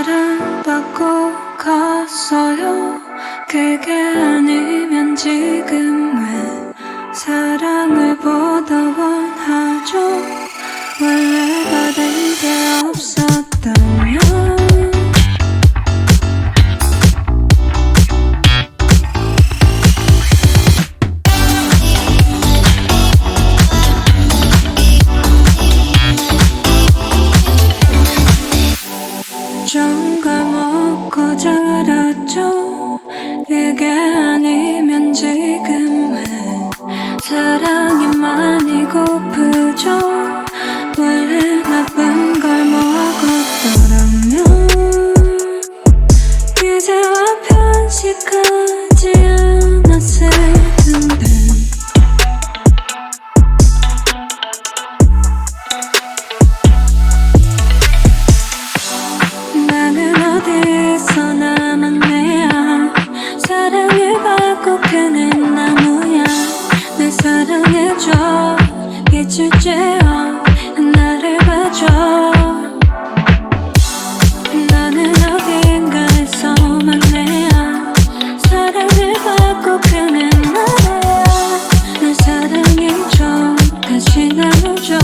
사랑받고 갔어요. 그게 아니면 지금 왜 사랑을 정과 먹고 자랐죠 그게 아니면 지금은 사랑이 많이 고프죠. 원래 나쁜 걸 먹었더라면 이제와 편식하지 않았어요 사랑을 받고 피는 나무야. 날 사랑해줘 빛을 쬐어 나를 봐줘. 나는 어딘가에서 막내야. 사랑을 받고 피는 나무야. 날 사랑해줘 다시 나눠줘.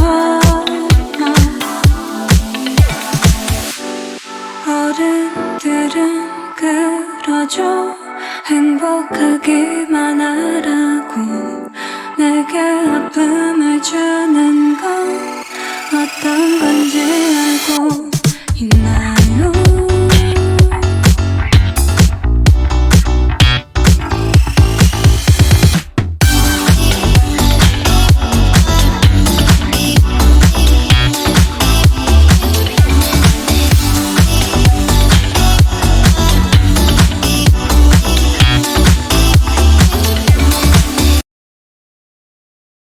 어른들은 그러죠. 행복하기만 하라고 내게